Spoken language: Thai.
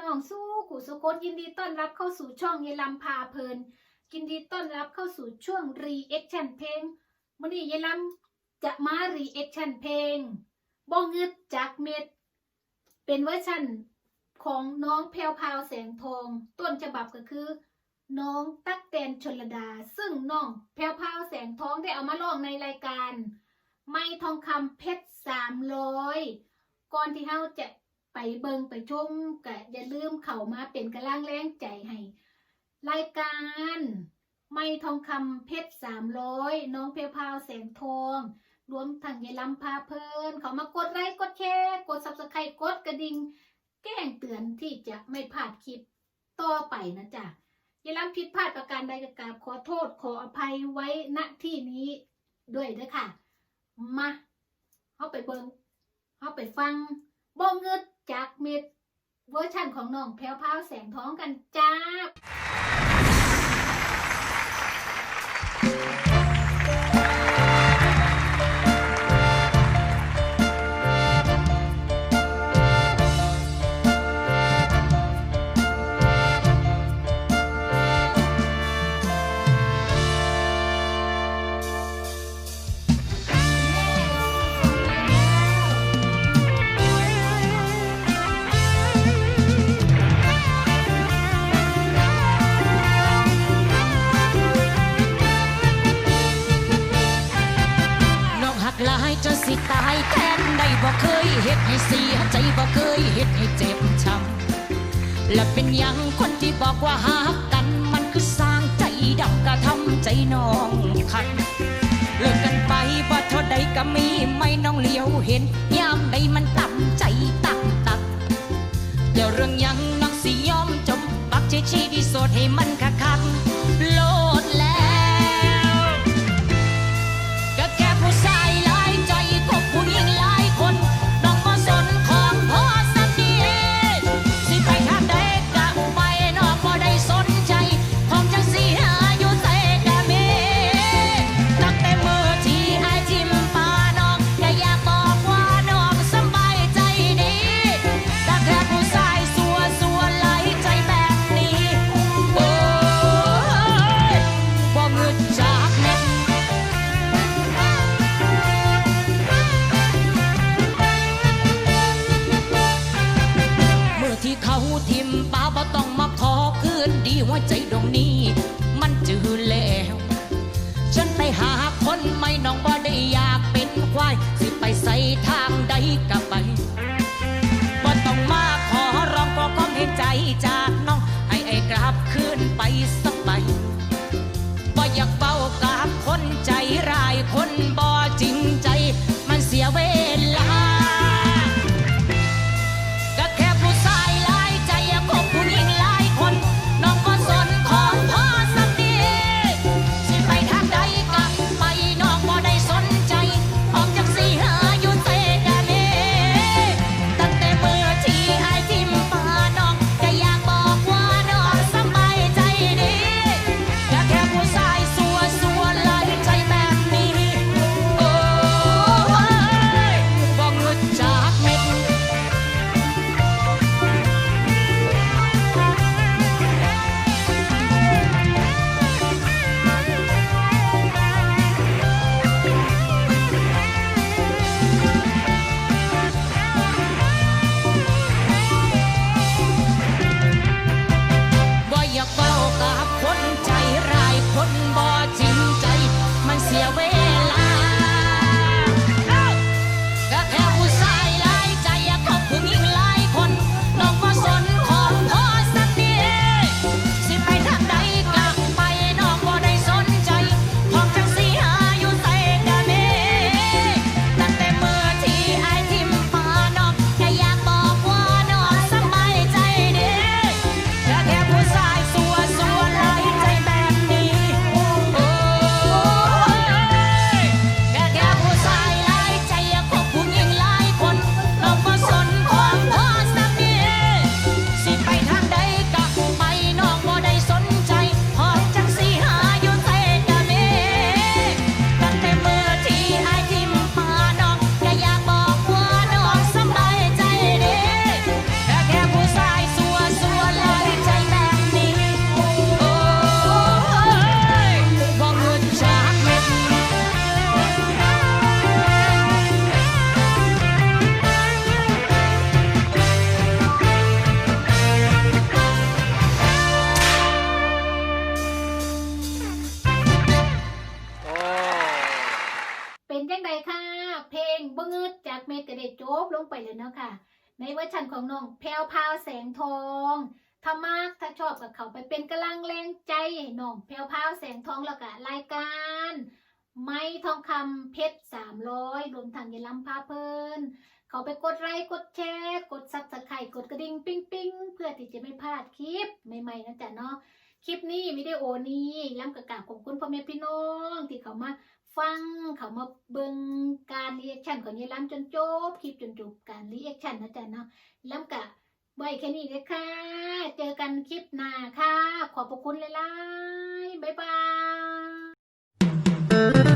น้องสู้ขู่สุโคตยินดีต้อนรับเข้าสู่ช่องเยายลำพาเพลินยินดีต้อนรับเข้าสู่ช่วงรีแอคชั่นเพลงมื่อนี้เยายลำจะมารีแอคชั่นเพลงบ้องเงึดจากเม็ด เป็นเวอร์ชันของน้องแพรวพาวแสงทอง ต้นฉบับก็คือ น้องตั๊กแตนชนลดา ซึ่งน้องแพรวพาวแสงทองได้เอามาร้องในรายการ ไม่ทองคำเพชรสามร้อยก่อนที่เฮาจะ ไปเบิงไปชมก็อย่าลืมเข้ามาเป็นกำลังแรงใจให้รายการไม่ทองคำเพชรสามร้อยน้องเพรวพาวแสงทองรวมทั้งยายลำพาเพลินเขามากดไลค์กดแชร์กดซับสไครต์กดกระดิ่งแจ้งเตือนที่จะไม่พลาดคลิปต่อไปนะจ๊ะยายลำผิดพลาดประการใดก็กราบขอโทษขออภัยไว้ณที่นี้ด้วยด้อค่ะ มาเขาไปเบิงเขาไปฟังบ้องเงิด จากเม็ดเวอร์ชันของน้องแพลวพาวแสงท้องกันจ้า สียใจบ่เคยเฮ็ดให้เจ็บช้ำและเป็นยังคนที่บอกว่าหักกัน มันคือสร้างใจดำกระทำใจน้องคันเลิกกันไปบ่เท่าใดก็มีไม่น้องเลี้ยวเห็นยามใดมันต่ำใจตักตักเดี๋ยวเรื่องยังน้องสิยอมจมปักใจชีดีโสดให้มัน ใจดวงนี้ มันจือแล้ว ฉันไปหาคนไม่น้องบ่ได้อยากเป็นควาย สิไปใส่ทางใดก็ไปบ่ต้องมาขอร้องขอความเห็นใจจากน้อง ให้ไอ้กลับคืนไปสักไป จบลงไปเลยเนาะค่ะ ในเวอร์ชันของน้องแพรวพราวแสงทองถ้ามากถ้าชอบกับเขาไปเป็นกำลังแรงใจให้น้องแพรวพราวแสงทองแล้วก็รายการ ไม้ทองคำเพชรสามร้อยรวมทั้งยาลำพาเพลินเขาไปกดไลค์กดแชร์ กดซับสไครต์กดกระดิ่งปิ้งปิ้งเพื่อที่จะไม่พลาดคลิปใหม่ๆนะจ๊ะเนาะ คลิปนี้วิดีโอนี้ย้ำกระกาบขอบคุณพ่อแม่พี่น้องที่เขามาฟังเขามาเบิ่งการรีแอคชั่นของยายล้ำจนจบคลิปจนจบการรีแอคชั่นนะจ๊ะเนาะล้ำกะไว้แค่นี้เลยค่ะ เจอกันคลิปหน้าค่ะ ขอบพระคุณหลายๆบ๊ายบาย